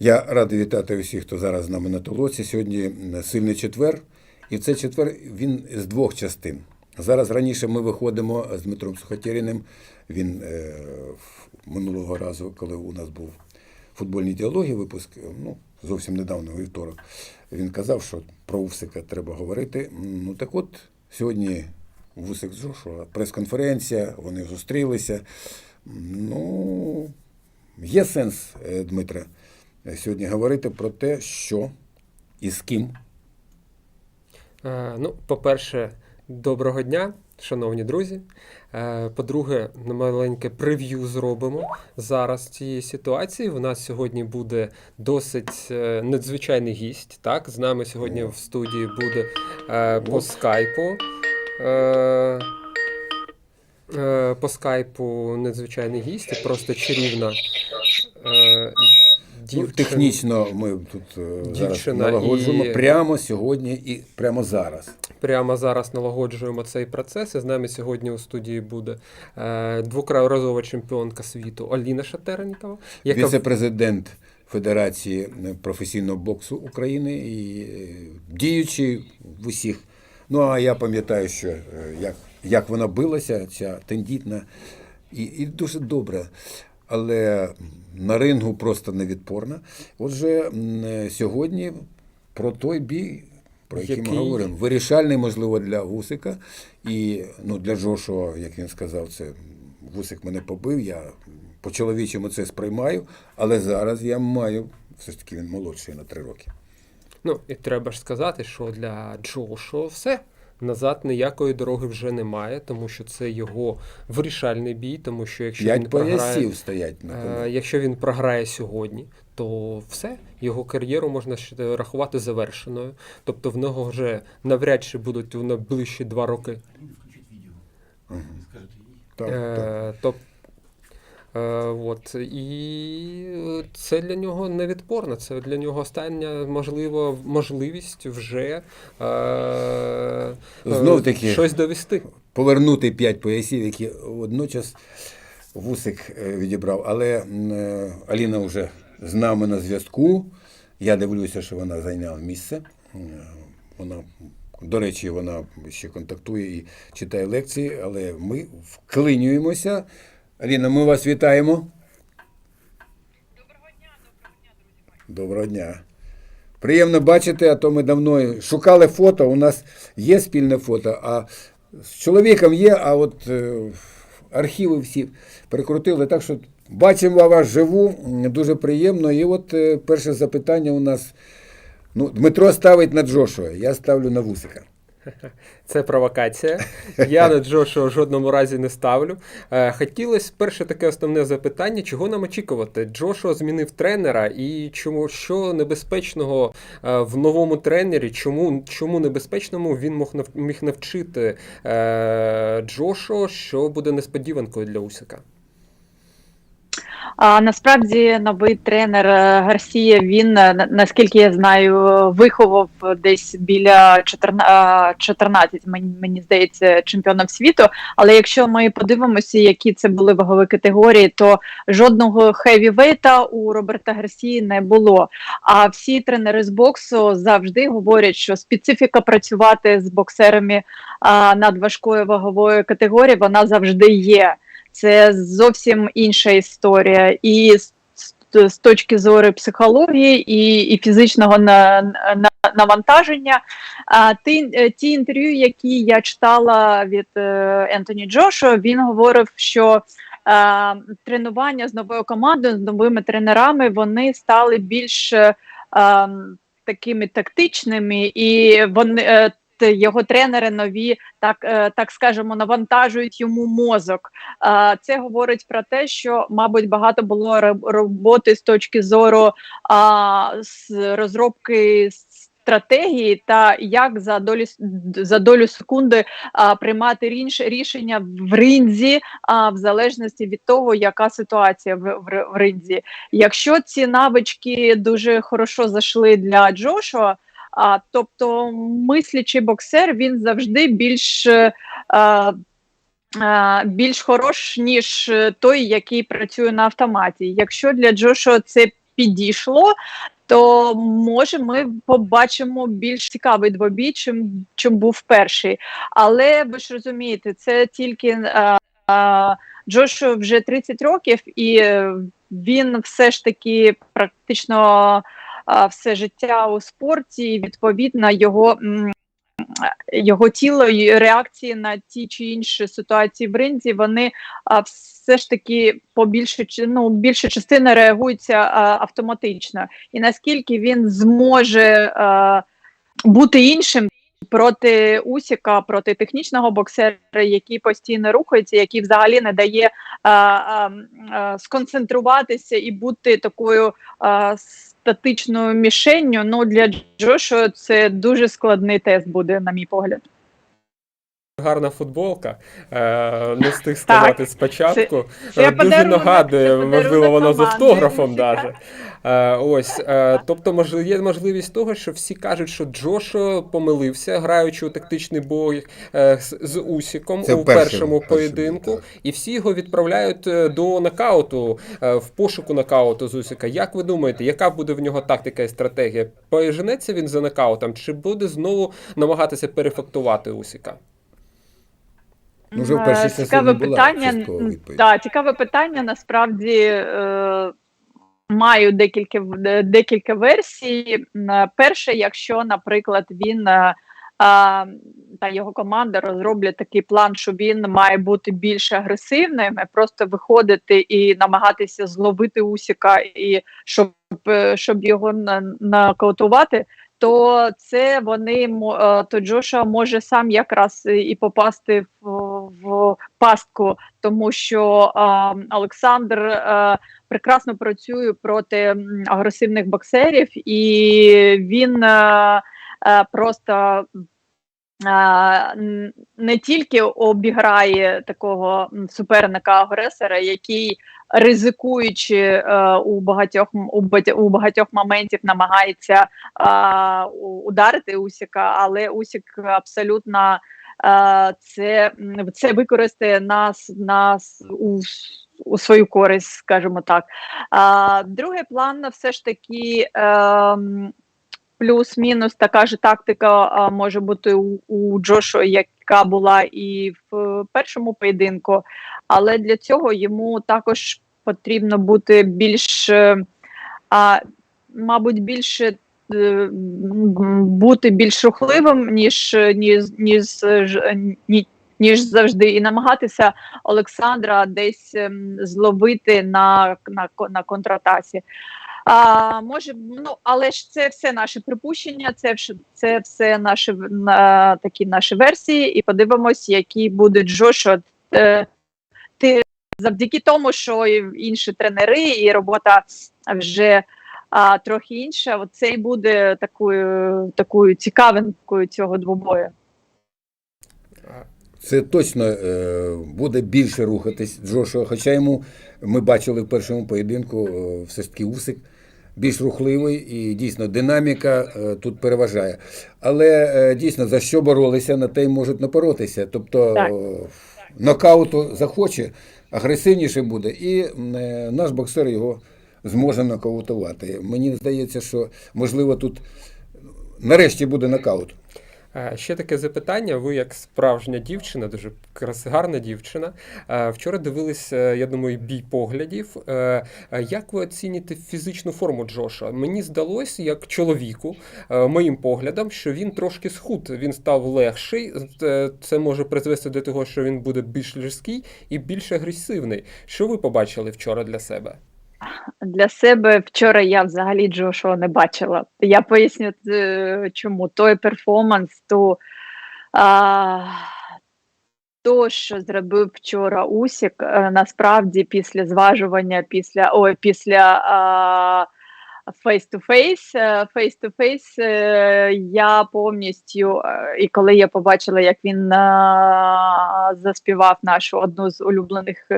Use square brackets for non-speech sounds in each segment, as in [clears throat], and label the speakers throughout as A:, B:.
A: Я радий вітати усіх, хто зараз з нами на толоці. Сьогодні сильний четвер, і цей четвер він з двох частин. Зараз раніше ми виходимо з Дмитром Сухотєріним. Він е, минулого разу, коли у нас був футбольні діалоги, випуск, е, ну, зовсім недавно, вівторок, він казав, що про Усика треба говорити. Ну так от, сьогодні Вусик Джошуа, прес-конференція, вони зустрілися. Ну, Є сенс, е, Дмитре, сьогодні говорити про те, що і з ким.
B: Е, Ну, по-перше, доброго дня, шановні друзі. Е, По-друге, маленьке прев'ю зробимо зараз цієї ситуації. У нас сьогодні буде досить е, надзвичайний гість. Так, з нами сьогодні в студії буде е, по скайпу. Е, е, По скайпу надзвичайний гість, просто чарівна е, дівчина.
A: технічно ми тут е, зараз налагоджуємо
B: і-
A: прямо сьогодні і прямо зараз.
B: Прямо зараз налагоджуємо цей процес. І з нами сьогодні у студії буде е, двокразова чемпіонка світу Аліна Шатеренкова, яка
A: Віце-президент Федерації професійного боксу України і е, діючий в усіх. Ну а я пам'ятаю, що як, як вона билася, ця тендітна, і, і дуже добре. Але на рингу просто невідпорна. Отже, сьогодні про той бій, про який,
B: Який?
A: ми говоримо, вирішальний, можливо, для Гусика. І ну, для Джошуа, як він сказав, це Гусик мене побив, я по-чоловічому це сприймаю, але зараз я маю, все ж таки він молодший на три роки.
B: ну і треба ж сказати, що для Джошуа все. Назад ніякої дороги вже немає, тому що це його вирішальний бій. Тому що якщо він програє,
A: стоять на
B: е, якщо він програє сьогодні, то все його кар'єру можна рахувати завершеною. Тобто в нього вже навряд чи будуть у найближчі два роки
A: Так, так.
B: Тобто то, от, і це для нього невідпорно. Це для нього остання можливо, можливість вже е, е, щось довести.
A: Повернути п'ять поясів, які водночас Вусик е, відібрав. Але е, Аліна вже з нами на зв'язку. Я дивлюся, що вона зайняла місце. Е, Вона, до речі, вона ще контактує і читає лекції, але ми вклинюємося. Аліна, ми вас вітаємо. Доброго дня. доброго дня, доброго дня. Приємно бачити, а то ми давно шукали фото. У нас є спільне фото, а з чоловіком є, а от е, архіви всі перекрутили. Так що бачимо вас живу, дуже приємно. І от е, перше запитання у нас. Ну, Дмитро ставить на Джошуа, я ставлю на Вусика. [laughs]
B: Це провокація. Я на Джошуа в жодному разі не ставлю. Е, Хотілося перше таке основне запитання: чого нам очікувати? Джошуа змінив тренера, і чому що небезпечного е, в новому тренері? Чому, чому небезпечному він мог міг навчити е, Джошуа, що буде несподіванкою для Усика?
C: А насправді новий тренер е, Гарсія він е, наскільки я знаю, виховав десь біля 14, 14 мені, здається, чемпіонів світу. Але якщо ми подивимося, які це були вагові категорії, то жодного хевівейта у Роберта Гарсії не було. А всі тренери з боксу завжди говорять, що специфіка працювати з боксерами а, над важкою ваговою категорією вона завжди є це зовсім інша історія. І з, точки зору психології і, і фізичного на, на, навантаження. А, ті, е, ті інтерв'ю, які я читала від е, Ентоні Джошуа, він говорив, що е, тренування з новою командою, з новими тренерами, вони стали більш е, ем, такими тактичними, і вони. Його тренери нові, так е, так скажемо, навантажують йому мозок. Це говорить про те, що, мабуть, багато було ро- роботи з точки зору з розробки стратегії та як за долю за долю секунди а, приймати ріш, рішення в ринзі, а, в залежності від того, яка ситуація в, в, в ринзі. Якщо ці навички дуже хорошо зайшли для Джошуа, а, тобто мислячий боксер він завжди більш е, а, а, більш хорош, ніж е, той, який працює на автоматі. Якщо для Джошуа це підійшло, то може ми побачимо більш цікавий двобій, чим, чим був перший. Але ви ж розумієте, це тільки е, е, Джошу вже 30 років, і е, він все ж таки практично е, все життя у спорті, і відповідно його. Його тіло і реакції на ті чи інші ситуації в ринзі, вони все ж таки по більше ну, більша частина реагується автоматично. І наскільки він зможе бути іншим проти Усіка, проти технічного боксера, який постійно рухається, який взагалі не дає а, а, а, сконцентруватися і бути такою а, статичною мішенню. Ну для Джошуа це дуже складний тест буде, на мій погляд.
B: Гарна футболка. Е, не встиг сказати спочатку.
C: це
B: Е, Дуже
C: подарунок,
B: нагадує,
C: це
B: можливо, воно з автографом даже. Е, ось, е, тобто, є можливість того, що всі кажуть, що Джошо помилився, граючи у тактичний бой е, з, Усіком
A: Це
B: у
A: в першому-
B: поєдинку,
A: так.
B: і всі його відправляють е, до нокауту, е, в пошуку нокауту з Усіка. Як ви думаєте, яка буде в нього тактика і стратегія? Поженеться він за нокаутом, чи буде знову намагатися перефактувати Усіка?
A: Ну, вже в першій
C: Е, цікаве питання. Да, цікаве питання. Насправді е, маю декілька в- декілька версій. Е, Перше, якщо, наприклад, він е, та його команда розроблять такий план, що він має бути більш агресивним, просто виходити і намагатися зловити Усіка, і щоб, е, щоб його на- нокаутувати, то це вони е, то Джоша може сам якраз і попасти в, в пастку, тому що Олександр е, прекрасно працює проти агресивних боксерів, і він е, е, просто. Не тільки обіграє такого суперника-агресора, який ризикуючи у багатьох у, багатьох моментів намагається ударити Усіка, але Усік абсолютно це, це використає нас, нас у, у свою користь, скажімо так. А, другий план все ж таки. ем, Плюс-мінус така ж тактика а, може бути у, у Джошуа, яка була і в першому поєдинку, але для цього йому також потрібно бути більш, е, а, мабуть, більше бути більш рухливим, ніж, ніж, ніж, ніж завжди, і намагатися Олександра десь ем, зловити на, на, на контратасі. А, може, ну але ж це все наші припущення, це це все наші на, такі наші версії, і подивимось, які будуть Джошуа. Е, ти завдяки тому, що інші тренери, і робота вже а, трохи інша. От це і буде такою такою цікавинкою цього двобою.
A: Це точно е, буде більше рухатись Джошуа, хоча йому ми бачили в першому поєдинку е, все ж таки Усик більш рухливий і дійсно динаміка е, тут переважає. Але дійсно за що боролися, на те й можуть напоротися. Тобто
C: Так.
A: нокауту захоче, агресивніше буде, і наш боксер його зможе нокаутувати. Мені здається, що можливо тут нарешті буде нокаут.
B: Е, Ще таке запитання. Ви, як справжня дівчина, дуже гарна дівчина. е, Вчора дивились, е, я думаю, бій поглядів. Як ви оціните фізичну форму Джоша? Мені здалося, як чоловіку, моїм поглядом, що він трошки схуд, він став легший. Це може призвести до того, що він буде більш різкий і більш агресивний. Що ви побачили вчора для себе?
C: Для себе вчора я взагалі Джошуа не бачила. Я поясню, е, чому той перформанс, то, а, то що зробив вчора Усік, е, насправді після зважування, після ой, після а, face-to-face, е, face-to-face, я повністю, і коли я побачила, як він заспівав нашу одну з улюблених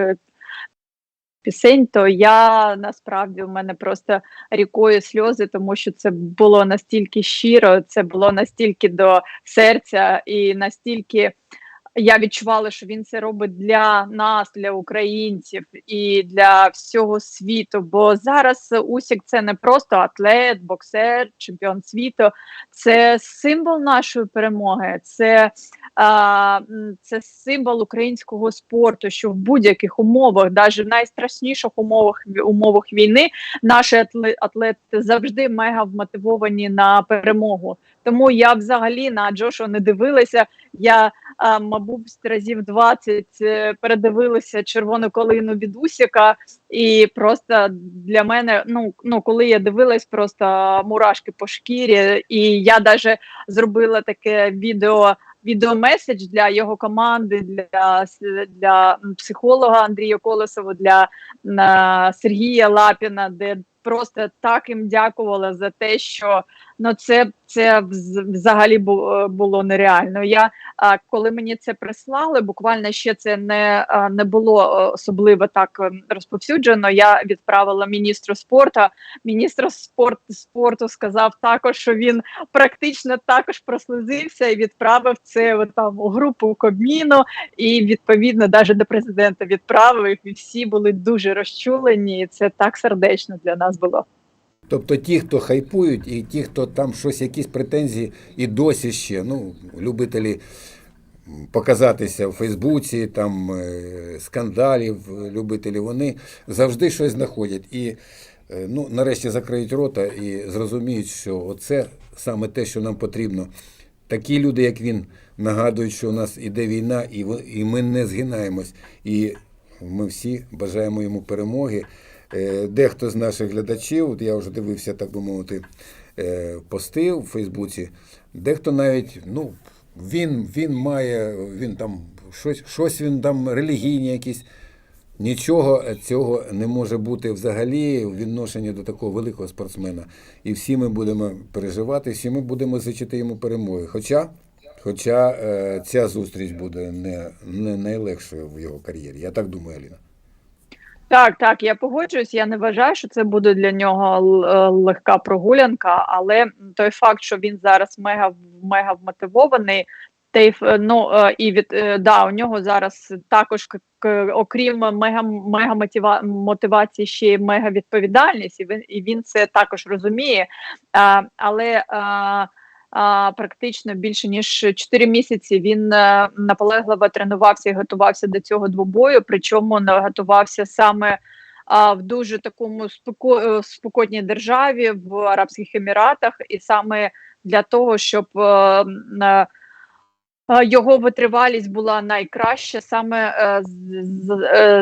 C: пісень, то я насправді у мене просто рікою сльози, тому що це було настільки щиро, це було настільки до серця і настільки я відчувала, що він це робить для нас, для українців і для всього світу. Бо зараз Усік це не просто атлет, боксер, чемпіон світу, це символ нашої перемоги. Це а, це символ українського спорту, що в будь-яких умовах, навіть в найстрашніших умовах умовах війни, наші атле- атлети завжди мега вмотивовані на перемогу. Тому я взагалі на Джошуа не дивилася. Я мабуть разів 20 е, передивилася червону колину від Усіка, і просто для мене, ну ну коли я дивилась, просто мурашки по шкірі, і я навіть зробила таке відео. Відеомеседж для його команди, для, для психолога Андрія Колесова, для на, Сергія Лапіна, де просто так їм дякувала за те, що ну це, це взагалі було нереально. Я коли мені це прислали, буквально ще це не, не було е, особливо так е, розповсюджено. Я відправила міністру спорту. Міністр спорт, спорту сказав також, що він практично також прослизився і відправив це там у групу Кабміну, і відповідно навіть до президента відправив. І всі були дуже розчулені. І це так сердечно для нас було.
A: Тобто ті, хто хайпують, і ті, хто там щось, якісь претензії, і досі ще, ну, любителі показатися в Фейсбуці, там е, скандалів, е, любителі, вони завжди щось знаходять. І е, ну, нарешті закриють рота і зрозуміють, що оце саме те, що нам потрібно. Такі люди, як він, нагадують, що у нас іде війна, і ми не згинаємось. І ми всі бажаємо йому перемоги. Е, Дехто з наших глядачів, от я вже дивився, так би мовити, е, пости у Фейсбуці, дехто навіть, ну, він, він має, він там щось, щось він там релігійні якісь. Нічого цього не може бути взагалі в відношенні до такого великого спортсмена. І всі ми будемо переживати, всі ми будемо зичити йому перемоги. Хоча, хоча е, ця зустріч буде не, не найлегшою в його кар'єрі. Я так думаю, Аліна.
C: Так, так, я погоджуюсь. Я не вважаю, що це буде для нього е, легка прогулянка, але той факт, що він зараз мега мега вмотивований, ф- ну е, і від е, да, у нього зараз також окрім мега мега мотива- мотивації, ще й мега відповідальність, і він і він це також розуміє. А, але а, практично більше ніж 4 місяці він е, наполегливо тренувався і готувався до цього двобою. Причому готувався саме в дуже такому споко, е, спокійній державі в Арабських Еміратах, і саме для того, щоб е, його витривалість була найкраща. Саме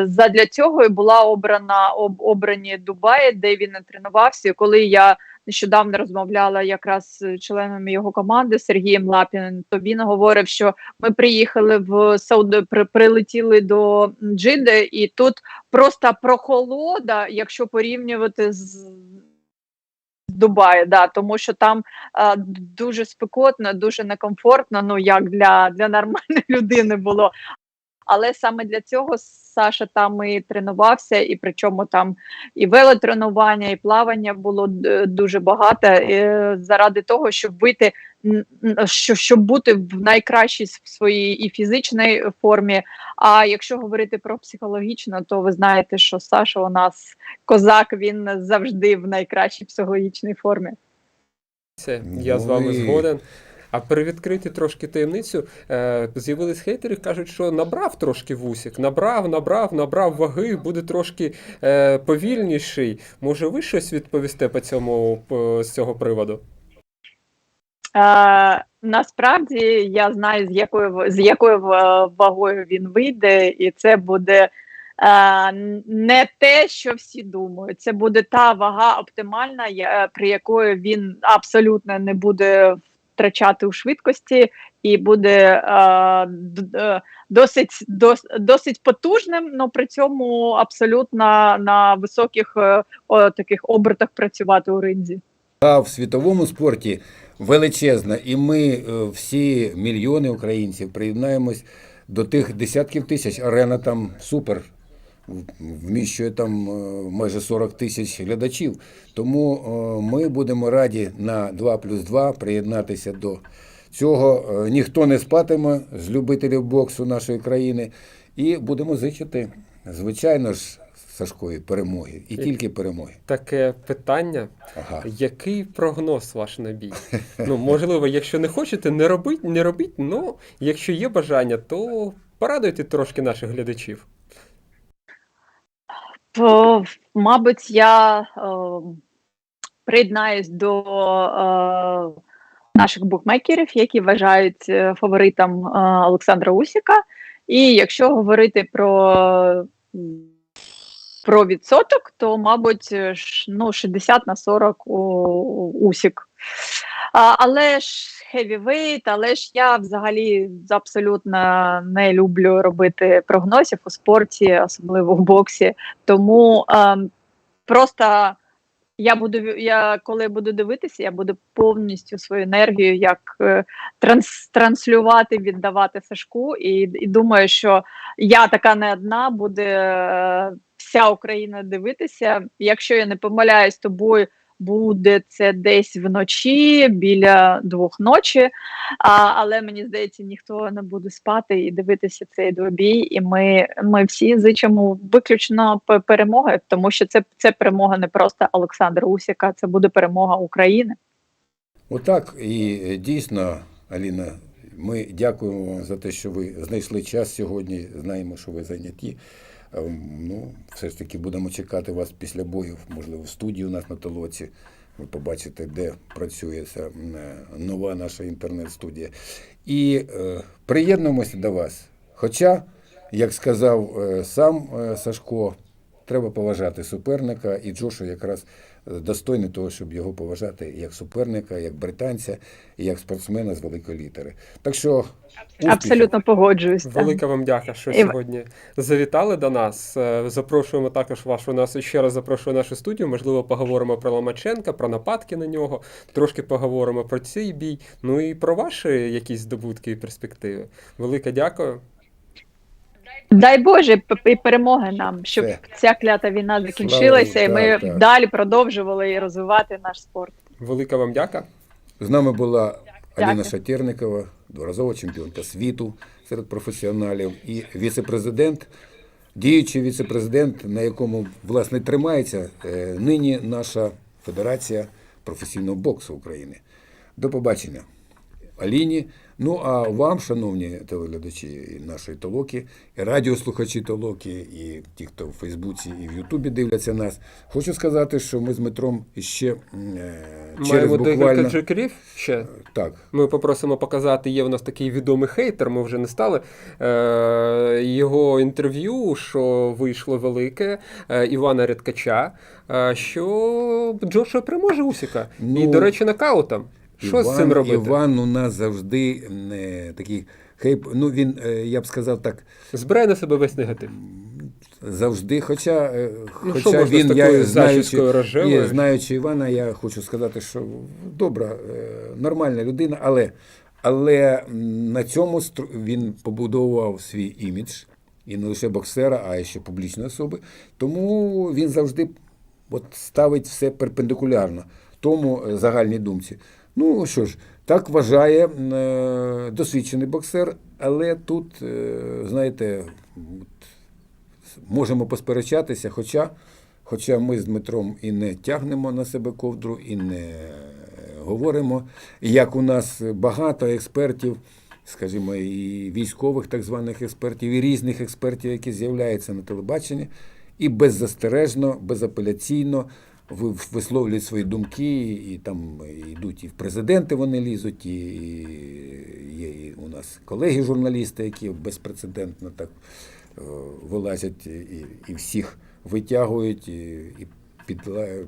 C: задля цього і була обрана об, обрані Дубаї, де він тренувався. Коли я нещодавно розмовляла якраз з членами його команди Сергієм Лапіним, то він говорив, що ми приїхали в Сауди, при, прилетіли до Джиди, і тут просто прохолода, якщо порівнювати з Дубаї, да, тому що там а, дуже спекотно, дуже некомфортно, ну як для, для нормальної [laughs] людини було. Але саме для цього Саша там і тренувався, і причому там і велотренування, і плавання було дуже багато е, заради того, щоб що- щоб бути в найкращій своїй і фізичній формі. А якщо говорити про психологічно, то ви знаєте, що Саша у нас козак, він завжди в найкращій психологічній формі.
B: Це я з вами
A: Ну
B: згоден. А привідкрити трошки таємницю, е, з'явились хейтери, кажуть, що набрав трошки вусік, набрав, набрав, набрав ваги, буде трошки е, повільніший. Може, ви щось відповісте по цьому з цього приводу?
C: Е, насправді я знаю, з якою з якою вагою він вийде, і це буде е, не те, що всі думають. Це буде та вага оптимальна, при якої він абсолютно не буде втрачати у швидкості і буде е, е, досить дос, досить потужним, але при цьому абсолютно на високих е, таких обертах працювати у ринзі.
A: А в світовому спорті величезна, і ми е, всі мільйони українців приєднаємось до тих десятків тисяч. Арена там супер. Вміщує там е, майже 40 тисяч глядачів. Тому е, ми будемо раді на 2 плюс 2 приєднатися до Цього е, ніхто не спатиме з любителів боксу нашої країни. І будемо зичити, звичайно ж, Сашкові перемоги. І тільки перемоги.
B: Таке питання.
A: Ага.
B: Який прогноз ваш на бій? Ну, можливо, якщо не хочете, не робіть, не робіть. Ну, якщо є бажання, то порадуйте трошки наших глядачів.
C: Мабуть, я е, приєднаюсь до е, наших букмекерів, які вважають е, фаворитом Олександра Усіка. І якщо говорити про, про відсоток, то, мабуть, ну, 60 на 40 у, Усік. А, але ж хевівейт, але ж я взагалі абсолютно не люблю робити прогнозів у спорті, особливо в боксі. Тому ем, просто я буду я коли буду дивитися, я буду повністю свою енергію як е, транс, транслювати, віддавати Сашку. І, і думаю, що я така не одна, буде е, вся Україна дивитися. Якщо я не помиляюсь, тобою буде це десь вночі біля двох ночі. А, але мені здається, ніхто не буде спати і дивитися цей двобій. І ми, ми всі зичимо виключно перемоги, тому що це, це перемога не просто Олександра Усіка, це буде перемога України.
A: Отак, і е, дійсно, Аліна, ми дякуємо вам за те, що ви знайшли час сьогодні. Знаємо, що ви зайняті. Ем, Ну, все ж таки будемо чекати вас після боїв, можливо, в студії у нас на толоці. Ви побачите, де працює ця е, нова наша інтернет-студія. І е, приєднуємося до вас. Хоча, як сказав е, сам е, Сашко, треба поважати суперника, і Джошу якраз достойний того, щоб його поважати як суперника, як британця, і як спортсмена з великої літери. Так що успіхів.
C: Абсолютно погоджуюсь.
B: Велика вам дяка, що
C: І-
B: сьогодні завітали до нас. Е, Запрошуємо також вашу нас ще раз запрошую нашу студію. Можливо, поговоримо про Ломаченка, про нападки на нього. Трошки поговоримо про цей бій. Ну і про ваші якісь здобутки і перспективи. Велика дякую.
C: Дай Боже, і перемоги нам, щоб
A: Все.
C: ця клята війна закінчилася, і ми
A: так, так.
C: далі продовжували розвивати наш спорт.
B: Велика вам дяка.
A: З нами була Аліна
C: Дякую.
A: Шатерникова, дворазова чемпіонка світу серед професіоналів і віце-президент, діючий віце-президент, на якому власне тримається е, нині наша Федерація професійного боксу України. До побачення. Аліні. Ну а вам, шановні телеглядачі нашої толоки, і радіослухачі толоки, і ті, хто в Фейсбуці і в Ютубі дивляться нас, хочу сказати, що ми з Дмитром ще е, через
B: Маємо декілька
A: буквально
B: джекерів ще.
A: так.
B: Ми попросимо показати. Є в нас такий відомий хейтер. Ми вже не стали. Е, його інтерв'ю, що вийшло велике е, Івана Рядкача, е, що Джошуа переможе Усіка. І,
A: Ну,
B: до речі, нокаутом. Що з цим робити?
A: Іван у нас завжди не такий хейп. Ну він, е, я б сказав так,
B: Збирає на себе весь негатив.
A: завжди. Хоча,
B: Ну,
A: хоча він, я знаючи,
B: зачіскою
A: і, знаючи Івана, я хочу сказати, що добра, е, нормальна людина, але, але на цьому він побудовував свій імідж. І не лише боксера, а й ще публічної особи. Тому він завжди от ставить все перпендикулярно тому загальній думці. Ну що ж, так вважає е, досвідчений боксер, але тут, е, знаєте, от, можемо посперечатися, хоча, хоча ми з Дмитром і не тягнемо на себе ковдру, і не говоримо, як у нас багато експертів, скажімо, і військових так званих експертів, і різних експертів, які з'являються на телебаченні, і беззастережно, безапеляційно висловлюють свої думки, і там йдуть і в президенти вони лізуть, і є і у нас колеги-журналісти, які безпрецедентно так е, вилазять і, і всіх витягують і, і підла-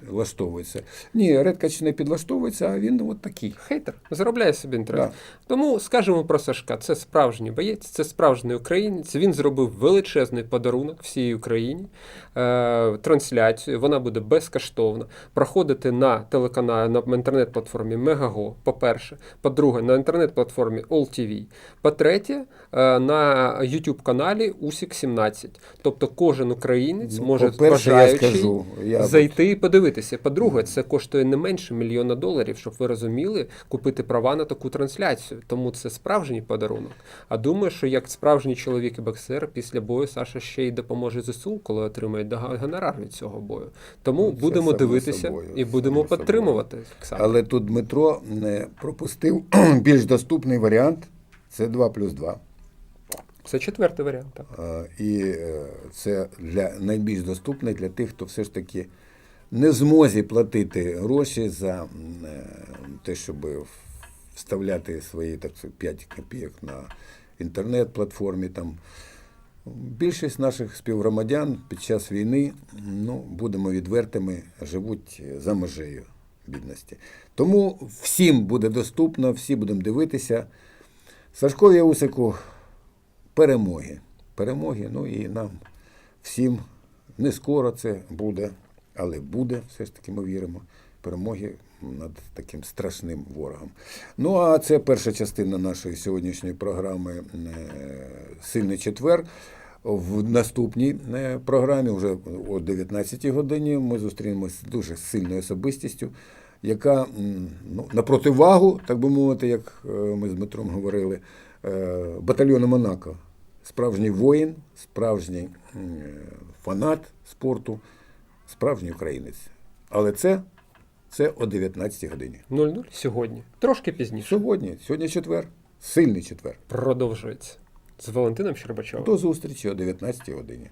A: підлаштовуються. Ні, Редкач не підлаштовується, а він от такий.
B: Хейтер заробляє собі інтерес.
A: Да.
B: Тому скажемо про Сашка: це справжній боєць, це справжній українець. Він зробив величезний подарунок всій Україні. Е, трансляцію. Вона буде безкоштовна. Проходити на телеканалі на інтернет-платформі Мегаго. По-перше, по-друге, на інтернет-платформі AllTV. По-третє, е, на youtube каналі Усік 17. Тобто кожен українець
A: Ну,
B: може
A: по-перше, я скажу, я
B: зайти і подивитися. Дивитися. По-друге, це коштує не менше мільйона доларів, щоб ви розуміли, купити права на таку трансляцію. Тому це справжній подарунок. А думаю, що як справжній чоловік і боксер, після бою Саша ще й допоможе ЗСУ, коли отримає гонорар від цього бою. Тому
A: Ну, це
B: будемо дивитися
A: собою,
B: і будемо підтримувати.
A: Але тут Дмитро не пропустив [clears throat] більш доступний варіант це 2 плюс 2.
B: Це четвертий варіант. Так.
A: Е, І е, це для найбільш доступне для тих, хто все ж таки не змозі платити гроші за е, те, щоб вставляти свої так 5 копійок на інтернет-платформі. Там. Більшість наших співгромадян під час війни, ну, будемо відвертими, живуть за межею бідності. Тому всім буде доступно, всі будемо дивитися. Сашкові Усику перемоги. Перемоги, ну і нам всім не скоро це буде, але буде, все ж таки ми віримо. Перемоги над таким страшним ворогом. Ну а це перша частина нашої сьогоднішньої програми е, Сильний четвер. В наступній е, програмі, вже о 19-й годині, ми зустрінемося з дуже сильною особистістю, яка ну, на противагу, так би мовити, як е, ми з Дмитром говорили, батальйону Монако. Справжній воїн, справжній фанат спорту, справжній українець. Але це, це о 19 годині.
B: 0-0 сьогодні. Трошки пізніше.
A: Сьогодні, сьогодні четвер, сильний четвер.
B: Продовжується. З Валентином Щербачовим.
A: До зустрічі о 19 годині.